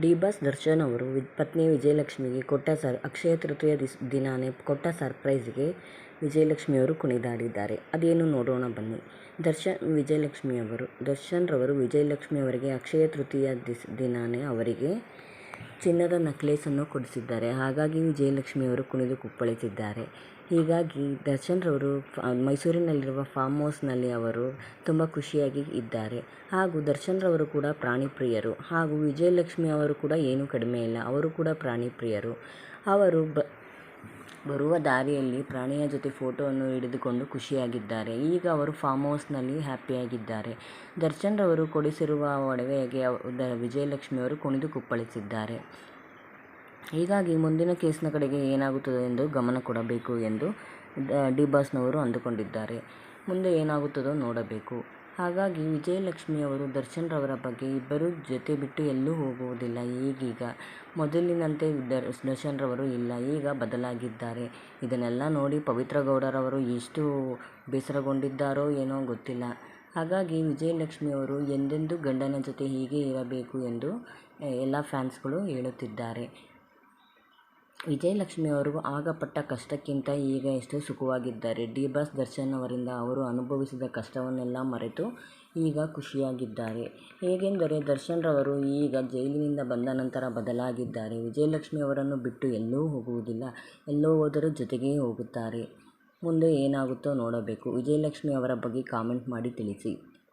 D boss Darshan ಅವರು ಪತ್ನಿ ವಿಜಯಲಕ್ಷ್ಮಿಗೆ ಕೊಟ್ಟ ಸರ್, ಅಕ್ಷಯ ತೃತೀಯ ದಿಸ್, ದಿನಾನೇ ಕೊಟ್ಟ ಸರ್ಪ್ರೈಸ್ಗೆ ವಿಜಯಲಕ್ಷ್ಮಿಯವರು ಕುಣಿದಾಡಿದ್ದಾರೆ. ಅದೇನು ನೋಡೋಣ ಬನ್ನಿ. ದರ್ಶನ್ ವಿಜಯಲಕ್ಷ್ಮಿಯವರು, ದರ್ಶನ್ರವರು ವಿಜಯಲಕ್ಷ್ಮಿಯವರಿಗೆ ಅಕ್ಷಯ ತೃತೀಯ ದಿಸ್, ದಿನಾನೇ ಅವರಿಗೆ ಚಿನ್ನದ ನಕ್ಲೇಸನ್ನು ಕೊಡಿಸಿದ್ದಾರೆ. ಹಾಗಾಗಿ ವಿಜಯಲಕ್ಷ್ಮಿಯವರು ಕುಣಿದು ಕುಪ್ಪಳಿಸಿದ್ದಾರೆ. ಹೀಗಾಗಿ ದರ್ಶನ್ ರವರು ಮೈಸೂರಿನಲ್ಲಿರುವ ಫಾರ್ಮ್ ಹೌಸ್ನಲ್ಲಿ ಅವರು ತುಂಬ ಖುಷಿಯಾಗಿ ಇದ್ದಾರೆ. ಹಾಗೂ ದರ್ಶನ್ ರವರು ಕೂಡ ಪ್ರಾಣಿ ಪ್ರಿಯರು. ಹಾಗೂ ವಿಜಯಲಕ್ಷ್ಮಿ ಅವರು ಕೂಡ ಏನೂ ಕಡಿಮೆ ಇಲ್ಲ. ಅವರು ಕೂಡ ಪ್ರಾಣಿ ಪ್ರಿಯರು. ಅವರು ಬ ಬರುವ ದಾರಿಯಲ್ಲಿ ಪ್ರಾಣಿಯ ಜೊತೆ ಫೋಟೋವನ್ನು ಹಿಡಿದುಕೊಂಡು ಖುಷಿಯಾಗಿದ್ದಾರೆ. ಈಗ ಅವರು ಫಾರ್ಮ್ ಹೌಸ್ನಲ್ಲಿ ಹ್ಯಾಪಿಯಾಗಿದ್ದಾರೆ ದರ್ಶನ್ ರವರು ಕೊಡಿಸಿರುವ ಒಡವೆಗೆ ವಿಜಯಲಕ್ಷ್ಮಿಯವರು ಕುಣಿದು ಕುಪ್ಪಳಿಸಿದ್ದಾರೆ. ಹೀಗಾಗಿ ಮುಂದಿನ ಕೇಸ್ನ ಕಡೆಗೆ ಏನಾಗುತ್ತದೆ ಎಂದು ಗಮನ ಕೊಡಬೇಕು ಎಂದು ಡಿ ಬಾಸ್ನವರು ಅಂದುಕೊಂಡಿದ್ದಾರೆ. ಮುಂದೆ ಏನಾಗುತ್ತದೋ ನೋಡಬೇಕು. ಹಾಗಾಗಿ ವಿಜಯಲಕ್ಷ್ಮಿಯವರು ದರ್ಶನ್ ರವರ ಬಗ್ಗೆ ಇಬ್ಬರೂ ಜೊತೆ ಬಿಟ್ಟು ಎಲ್ಲೂ ಹೋಗುವುದಿಲ್ಲ. ಈಗೀಗ ಮೊದಲಿನಂತೆ ದರ್ಶನ್ ರವರು ಇಲ್ಲ. ಈಗ ಬದಲಾಗಿದ್ದಾರೆ. ಇದನ್ನೆಲ್ಲ ನೋಡಿ ಪವಿತ್ರ ಗೌಡರವರು ಎಷ್ಟು ಬೇಸರಗೊಂಡಿದ್ದಾರೋ ಏನೋ ಗೊತ್ತಿಲ್ಲ. ಹಾಗಾಗಿ ವಿಜಯಲಕ್ಷ್ಮಿಯವರು ಎಂದೆಂದೂ ಗಂಡನ ಜೊತೆ ಹೀಗೆ ಇರಬೇಕು ಎಂದು ಎಲ್ಲ ಫ್ಯಾನ್ಸ್ಗಳು ಹೇಳುತ್ತಿದ್ದಾರೆ. ವಿಜಯಲಕ್ಷ್ಮಿಯವರು ಆಗ ಪಟ್ಟ ಕಷ್ಟಕ್ಕಿಂತ ಈಗ ಎಷ್ಟೋ ಸುಖವಾಗಿದ್ದಾರೆ. ಡಿ. ಬಾಸ್ ದರ್ಶನ್ ಅವರಿಂದ ಅವರು ಅನುಭವಿಸಿದ ಕಷ್ಟವನ್ನೆಲ್ಲ ಮರೆತು ಈಗ ಖುಷಿಯಾಗಿದ್ದಾರೆ. ಹೇಗೆಂದರೆ, ದರ್ಶನ್ ರವರು ಈಗ ಜೈಲಿನಿಂದ ಬಂದ ನಂತರ ಬದಲಾಗಿದ್ದಾರೆ. ವಿಜಯಲಕ್ಷ್ಮಿ ಅವರನ್ನು ಬಿಟ್ಟು ಎಲ್ಲೂ ಹೋಗುವುದಿಲ್ಲ. ಎಲ್ಲೋ ಹೋದರೂ ಜೊತೆಗೆ ಹೋಗುತ್ತಾರೆ. ಮುಂದೆ ಏನಾಗುತ್ತೋ ನೋಡಬೇಕು. ವಿಜಯಲಕ್ಷ್ಮಿ ಅವರ ಬಗ್ಗೆ ಕಾಮೆಂಟ್ ಮಾಡಿ ತಿಳಿಸಿ.